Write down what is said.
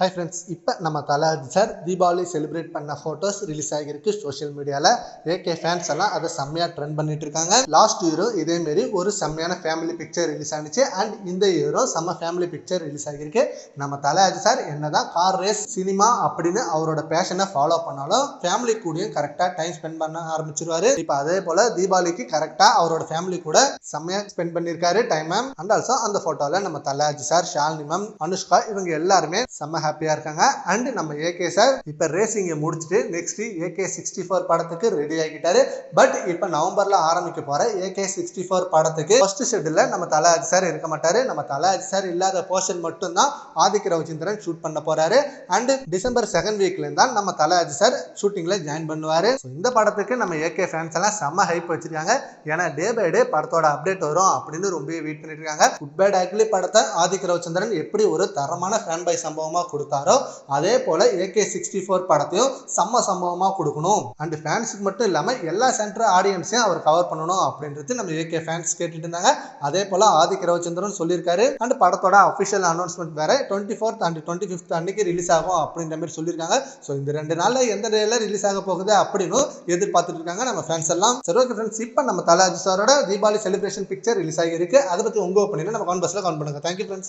Hi friends இப்போ நம்ம தலாஜி sir Deepavali celebrate பண்ண ஃபோட்டோஸ் ரிலீஸ் ஆகியிருக்கு சோஷியல் மீடியாவில் ஏகே ஃபேன்ஸ் எல்லாம் அதை செம்மையாக ட்ரெண்ட் பண்ணிட்டு இருக்காங்க. லாஸ்ட் இயரும் இதேமாரி ஒரு செம்மையான ஃபேமிலி பிக்சர் ரிலீஸ் ஆனிச்சு. அண்ட் இந்த இயரும் செம்ம ஃபேமிலி பிக்சர் ரிலீஸ் ஆகியிருக்கு. நம்ம தலாஜி சார் என்னதான் கார் ரேஸ் சினிமா அப்படின்னு அவரோட பேஷனை ஃபாலோ பண்ணாலும் ஃபேமிலி கூடயும் கரெக்டாக டைம் ஸ்பெண்ட் பண்ண ஆரம்பிச்சிருவாரு. இப்போ அதே போல் தீபாவளிக்கு கரெக்டாக அவரோட ஃபேமிலி கூட செம்மையாக ஸ்பெண்ட் பண்ணியிருக்காரு டைம் மேம் அண்ட் ஆல்சோ அந்த ஃபோட்டோவில் நம்ம தலாஜி சார் ஷாலினி மேம் அனுஷ்கா இவங்க எல்லாருமே செம்ம ஹாப்பியாக இருக்காங்க. அண்ட் நம்ம ஏகே சார் இப்போ ரேசிங்கை முடிச்சுட்டு நெக்ஸ்ட் ஏகே சிக்ஸ்டி ஃபோர் படத்துக்கு ரெடி ஆகிட்டாரு. பட் இப்போ நவம்பரில் ஆரம்பிக்க போகிற ஏகே சிக்ஸ்டி ஃபோர் படத்துக்கு ஃபர்ஸ்ட் ஷெட்யூலில் நம்ம தலாஜி சார் இருக்க மாட்டார். நம்ம தலாஜி சார் இல்லாத போர்ஷன் மட்டும்தான் ஆதிக்க ரவிச்சந்திரன் ஷூட் பண்ண போறாரு. அண்ட் டிசம்பர் செகண்ட் வீக்லேருந்து தான் நம்ம தலாஜி சார் ஷூட்டிங்கில் ஜாயின் பண்ணுவார். ஸோ இந்த படத்துக்கு நம்ம ஏகே ஃபேன்ஸ் எல்லாம் செம்ம ஹைப் வச்சிருக்காங்க. ஏன்னா டே பை டே படத்தோட அப்டேட் வரும் அப்படின்னு ரொம்ப வெயிட் பண்ணிட்டு இருக்காங்க. குட் பேட் ஆக்லி படத்தை ஆதிக்க ரவிச்சந்திரன் எப்படி ஒரு தரமான ஃபேன் பை சம்பவமாக கொடுத்தாரோ அதே போல் ஏகே சிக்ஸ்டி ஃபோர் படத்தையும் செம்ம சம்பவமாக கொடுக்கணும். அண்ட் ஃபேன்ஸுக்கு மட்டும் இல்லாமல் எல்லா சென்டர் ஆடியன்ஸையும் அவர் கவர் பண்ணணும் அப்படின்றது நம்ம ஏகே ஃபேன்ஸ் கேட்டுட்டு இருந்தாங்க. அதே போல் ஆதிக்க ரவிச்சந்திரன் சொல்லியிருக்காரு. அண்ட் படத்தோட அஃபிஷியல் அனௌன்ஸ்மெண்ட் வேற twenty fourth and twenty fifth அன்னைக்கு ரிலீஸ் ஆகும் அப்படின்ற மாதிரி சொல்லியிருக்காங்க. ஸோ இந்த ரெண்டு நாளில் எந்த டேல ரிலீஸ் ஆக போகுது அப்படின்னு எதிர்பார்த்துட்டு இருக்காங்க நம்ம ஃபேன்ஸ் எல்லாம். சரி ஓகே ஃப்ரெண்ட்ஸ் இப்போ நம்ம தலாஜி சாரோட தீபாவளி செலிப்ரேஷன் பிக்சர் ரிலீஸ் ஆகியிருக்கு அதை பற்றி உங்கள் ஒப்பீனியன் நம்ம கான்பர்ஸில் கவுண்ட் பண்ணுங்க. Thank you friends